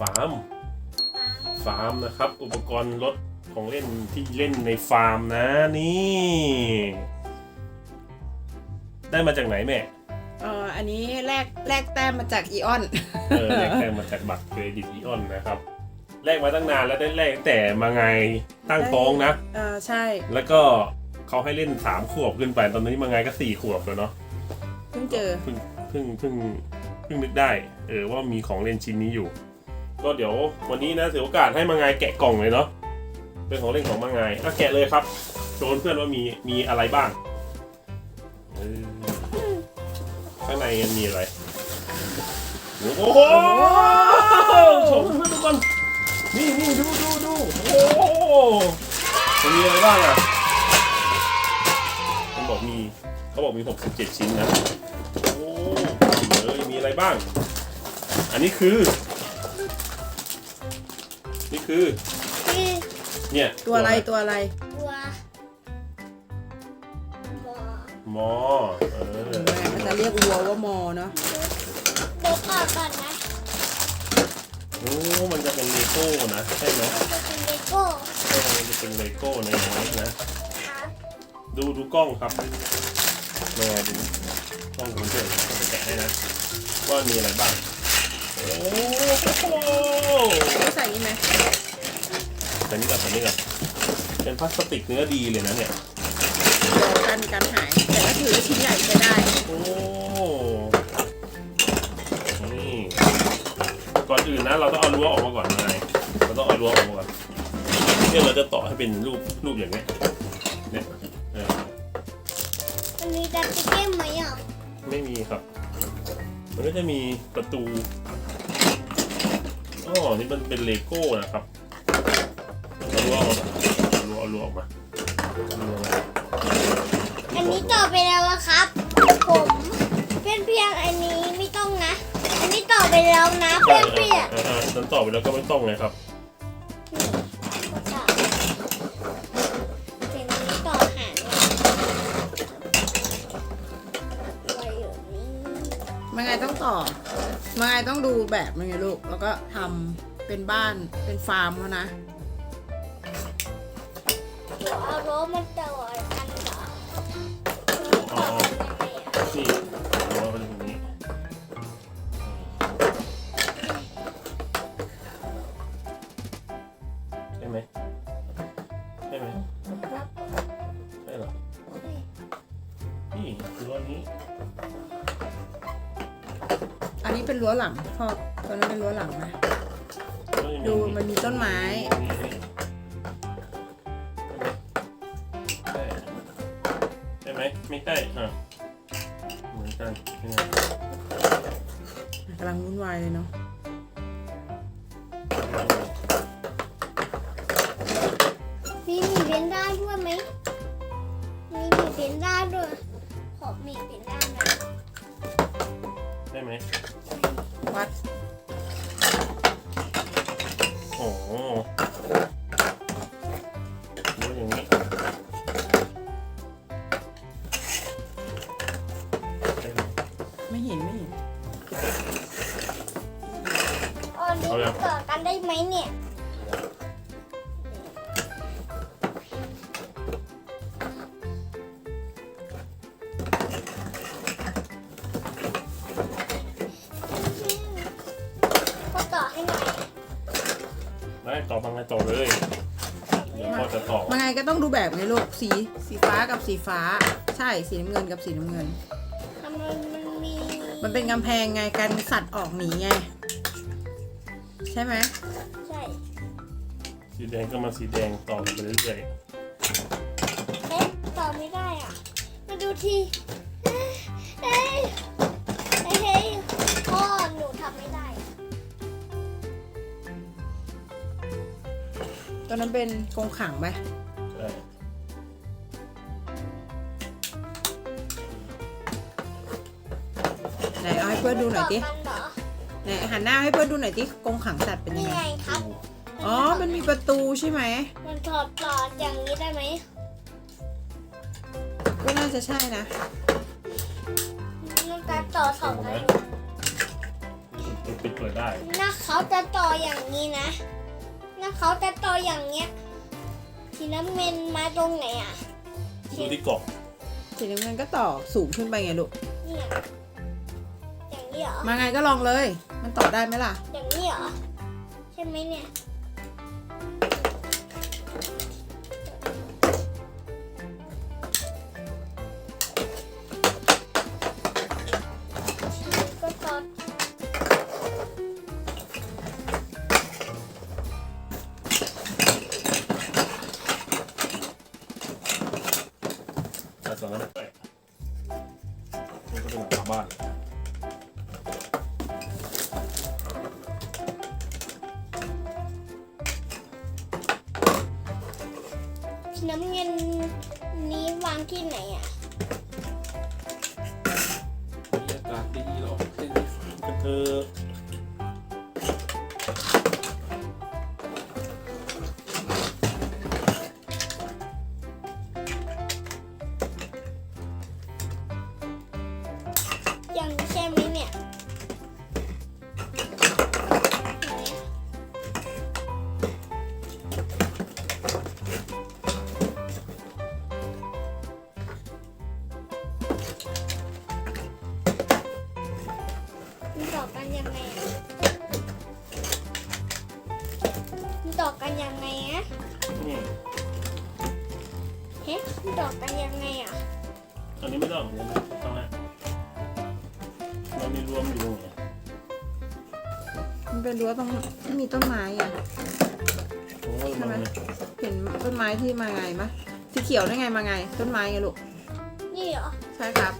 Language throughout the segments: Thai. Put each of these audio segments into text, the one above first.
ฟาร์มฝากฟาร์มนะครับ อุปกรณ์รถของเล่นที่เล่นในฟาร์มนะนี่ ได้มาจากไหนแม่เอออันนี้แลกแลกแต้มมาจากอีออน เออแลกแต้มมาจากบัตรเครดิตอีออนนะครับแลกมาตั้งนานแล้วได้แลกตั้งแต่มาไงตั้งท้องนะเออใช่ แล้วก็เขาให้เล่นสามขวบขึ้นไปตอนนี้มาไงก็สี่ขวบแล้วเนาะเพิ่งเจอเพิ่งเพิ่งเพิ่งเพิ่งนึกได้ เออว่ามีของเล่นชิ้นนี้อยู่ ก็เดี๋ยววันนี้นะถือโอกาสให้มาไงแกะกล่องเลยเนาะเป็นของเล่นของมาไงอะแกะเลยครับโชว์เพื่อนว่ามีมีอะไรบ้างข้างในมันมีอะไรโอ้โหโชว์เพื่อนทุกคนนี่นี่ดูดูดูโอ้โหมันมีอะไรบ้างอะมันบอกมีเขาบอกมี 67 ชิ้นนะโอ้เอ้ยมีอะไรบ้าง อันนี้คือ คือคือเนี่ยตัวอะไรตัวอะไร ตัวหมอมอเออแม่มันจะเรียกวัวว่ามอเนาะเดี๋ยวก่อนก่อนนะโอ้มันจะเป็นเลโก้นะใช่ไหมมันจะเป็นเลโก้เออมันจะเป็นเลโก้ในนี้นะ ครับดูดูกล้องครับมาดูกล้องคุณเพื่อนเขาจะแกะให้นะว่ามีอะไรบ้าง โอ้โหไม่ ใส่นี่ไหมแต่นี่ก่อนแต่นี่ก่อนเป็นพลาสติกเนื้อดีเลยนะเนี่ย เดี๋ยวกันกันหาย แต่ก็ถือว่าชิ้นใหญ่ใช้ได้ โอ้ นี่ ก่อนอื่นนะ เราต้องเอารั้วออกมาก่อนนายเราต้องเอารั้วออกมาก่อนเนี่ยเราจะต่อให้เป็นรูปรูปอย่างเนี้ยเนี่ยเออมันมีดัตติเกมไหมอะ ไม่มีครับ มันก็จะมีประตู อ๋อนี่มันเป็นเลโก้นะครับเอารั้วออกมาเอารั้วเอารั้วออกมาเอารั้วออกมาอันนี้ต่อไปแล้วอะครับ ผมเพี้ยนเพียงๆอันนี้ไม่ต้องนะ อันนี้ต่อไปแล้วนะเพี้ยนเพียงอ่าอ่าอ่านั้นต่อไปแล้วก็ไม่ต้องเลยครับ มันไงต้องต่อมันไงต้องดูแบบมันไงลูก แล้วก็ทำเป็นบ้านเป็นฟาร์มเขานะ เอารถมันต่อกันเหรออ๋อนี่รั้วเป็นอย่างนี้ใช่ไหมใช่ไหมใช่เหรอนี่รั้วนี้อันนี้ เป็นรั้วหลังพ่อตัวนั้นเป็นรั้วหลังนะดูมันมีต้นไม้ใช่ใช่ไหมไม่ใช่อะเหมือนกันใช่ไหมกำลังวุ่นวายเลยเนาะมีหมีเพนด้าด้วยไหมมีหมีเพนด้าด้วยขอหมีเพนด้าหน่อย ใช่ไหมวัดโอ้โหรั้วอย่างนี้ใช่ไหมไม่เห็นไม่เห็นอ๋อนี่มันต่อกันได้ไหมเนี่ย ต่อฟังไงต่อเลยเดี๋ยวพ่อจะต่อ มันไงก็ต้องดูแบบไงลูกสีสีฟ้ากับสีฟ้า ใช่สีน้ำเงินกับสีน้ำเงิน ทำไมมันมีมันเป็นกำแพงไงกันสัตว์ออกหนีไง ใช่ไหมใช่สีแดงก็มาสีแดงต่อไปเรื่อยเอ๊ะต่อไม่ได้อะ มาดูทีเอ้ยเอ้ย ตัวนั้นเป็นกรงขังไหมๆใช่ไหนเอาให้เพื่อนดูหน่อยดิต่อกันเหรอไหนหันหน้าให้เพื่อนดูหน่อยดิกรงขังสัตว์เป็นยันี่งไงไงครับดูอ๋อมันมีประตูใช่ไหมมันถอดต่ออย่างนี้ได้ไหมก็น่าจะใช่นะมันจะต่อสองอัน ปิดปิดเปิดได้หน้าเขาจะต่ออย่างนี้นะห น้าเขาจะต่ออย่างเงี้ยสีน้ำเงินมาตรงไหนอะดูที่กล่องสีน้ำเงินก็ต่อสูงขึ้นไปไงลูก เนี่ยอย่างนี้เหรอ มาไงก็ลองเลย มันต่อได้ไหมล่ะ อย่างนี้เหรอ ใช่ไหมเนี่ย น้ำเงินนี้วางที่ไหนอะอากาศดีหรอกเล่นกันเถอะ นนี้ไม่ต้องเดี๋ยวนะต้องฮะมันมีรวมอยู่ตรงไหนมันเป็นรั้วตรงที่มีต้นไม้อะ ผมว่ามันเนี่ยเห็นต้นไม้ที่มาไงมะสีเขียวได้ไงมาไง ต้นไม้ไงลูก นี่เหรอ ใช่ครับ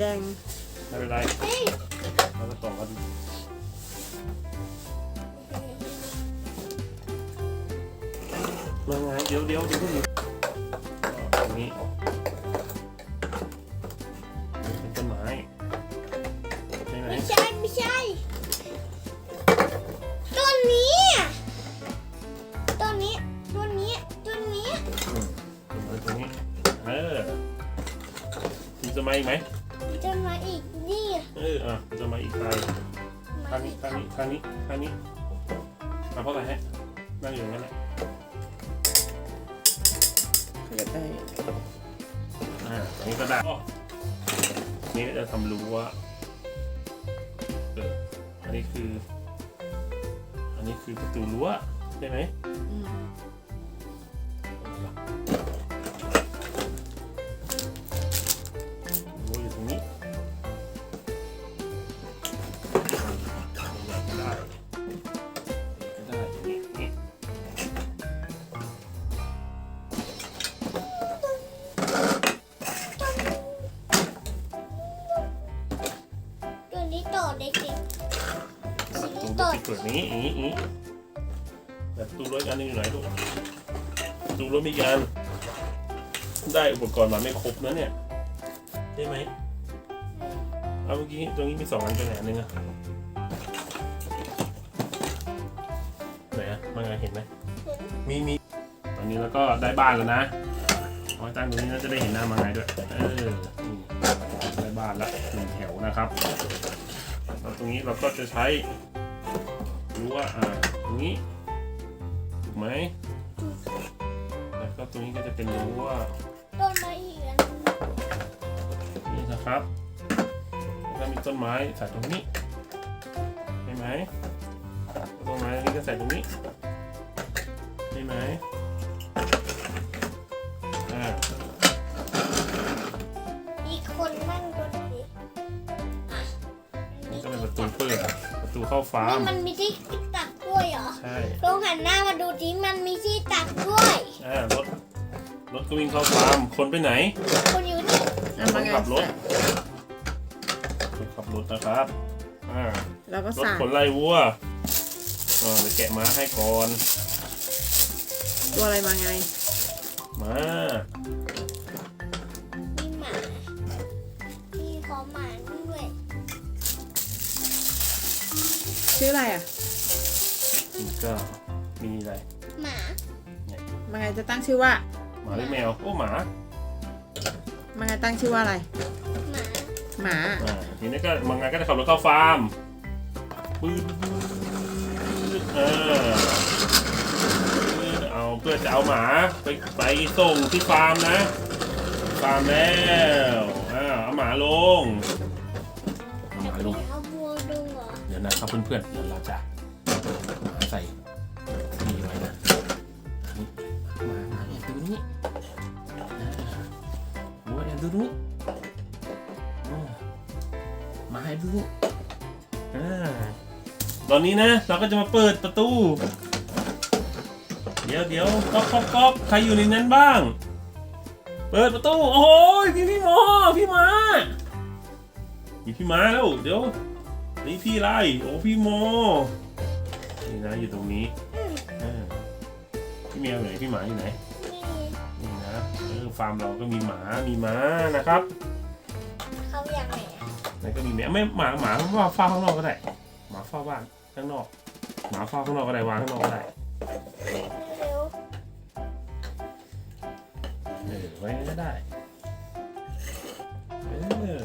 แดง ไม่เป็นไรเราก็ต่อกันมาไงเดี๋ยวเดี๋ยวเดี๋ยวเพิ่งต เอาเพราะอะไรฮะนั่งอยู่อย่างนั้นแหละขยับได้อ่าอันนี้ก็ได้อ๋อนี่ก็จะทำรั้วเอออันนี้คือ อันนี้คือประตูรั้วใช่ไหม อืม ได้อุปกรณ์มาไม่ครบนะเนี่ยใช่ไหมเอาเมื่อกี้ตรงนี้มีสองอันเป็นไหนอันหนึงอะไหนอะมาไงเห็นไหมเห็นมีมีตอนนี้เราก็ได้บ้านแล้วนะเอาไว้ตั้งตรงนี้น่าจะได้เห็นหน้ามาไงด้วยเออนี่ได้บ้านละหนึ่งแถวนะครับแล้วตรงนี้เราก็จะใช้รู้ว่าอ่าตรงนี้ถูกไหมแล้วก็ตรงนี้ก็จะเป็นรู้ว่า ต้นไม้อีกอันนี่นะครับแล้วก็มีต้นไม้ใส่ตรงนี้ใช่ไหมต้นไม้อันนี้ก็ใส่ตรงนี้ใช่ไหมอ่าอีกคนนั่งรถดิอะนี่ก็เป็นประตูเปิดอะประตูเข้าฟาร์นี่มมันมีที่ตักกล้วยเหรอใช่ลองหันหน้ามาดูที่มันมีที่ตักกล้วยอ่ารถ รถก็วิ่งเข้าฟาร์มคนไปไหน คนอยู่นี่ออะคมานไงขับรถใส่คนขับรถนะครับ อ่า แล้วก็รถใส่ขนไล่วัวอ่าเดี๋ยวแกะม้าให้ก่อน ตัวอะไรมาไงม้ามีหมามีขอหมาด้วยชื่ออะไรอะนี่ก็มีอะไร หมา มาไงจะตั้งชื่อว่า หมาหรือแมว โอ้หมามาไงตั้งชื่อว่าอะไร หมาหมา อ่าทีนี้ก็มังงานก็จะขับรถเข้าฟาร์มปืนเออปื๊ดเอาเพื่อจะเอาหมาไปไปส่งที่ฟาร์มนะ ฟาร์มแล้วอ่าเอาหมาลงเอาหมาลง เอาบัวดุงเหรอ เดี๋ยวนะครับเพื่อนๆเดี๋ยวเราจะ บดูนี่อ่าหมาแอบดูนี่อ่าตอนนี้นะ เราก็จะมาเปิดประตู เดี๋ยวเดี๋ยวก๊อกก๊อกก๊อกใครอยู่ในนั้นบ้าง เปิดประตู โอ้ยพี่พี่หมอพี่หมามีพี่หมาแล้ว เดี๋ยว นี่พี่ไรโอ้พี่โมนี่นะอยู่ตรงนี้พี่เมียอยู่ไหนพี่หมาอยู่ไหน ฟาร์มเราก็มีหมา มีม้านะครับเขาอย่างไหนอะแล้วก็มีแมวไม่หมาหมาว่าเฝ้าข้างนอกก็ได้ หมาเฝ้าบ้านข้างนอก หมาเฝ้าข้างนอกก็ได้วางข้างนอกก็ได้เร็วเออไว้งั้นก็ได้เออ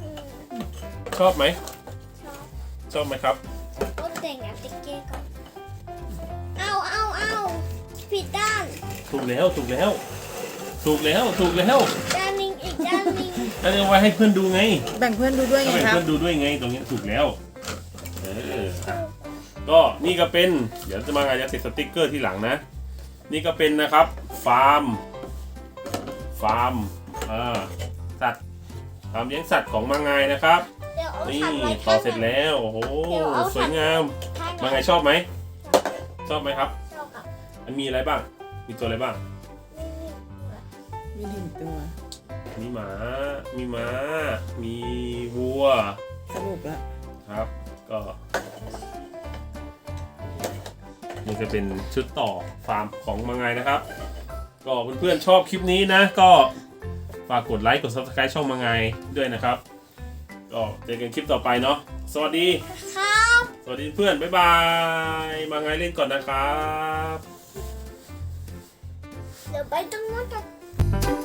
อืมชอบไหมชอบชอบไหมครับ ถูกแล้วถูกแล้ว ถูกแล้วถูกแล้วด้านหนึงอีกด้านหนึงแล้วเอาไว้ให้เพื่อนดูไงแบ่งเพื่อนดูด้วยก็ไงเป็นครับ เพื่อนดูด้วยไงตรงนี้ถูกแล้วเอออะก็นี่ก็เป็นเดี๋ยวจะมางานจะติดสติ๊กเกอร์ที่หลังนะ นี่ก็เป็นนะครับฟาร์มฟาร์มอ่าสัตว์ฟาร์มเลี้ยงสัตว์ของมางายนะครับ เดี๋ยวเอานี่ถังไว้ต่อข้างเสร็จแล้วโอ้โหเดี๋ยวเอา สวยงามข้างมางายชอบไหมชอบไหมครับ ชอบกับมันมีอะไรบ้าง มีตัวอะไรบ้างนี่มีหนึ่งตัว มีหมา มีม้า มีวัว สรุปแล้วครับ ก็ นี่ก็เป็นชุดต่อฟาร์มของมังไงนะครับ ก็เพื่อนๆชอบคลิปนี้นะ ก็ฝากกดไลค์กด subscribe ช่องมังไงด้วยนะครับ ก็เจอกันคลิปต่อไปเนาะ สวัสดี ครับ สวัสดีเพื่อน บ๊ายบาย มังไงเล่นก่อนนะครับ เดี๋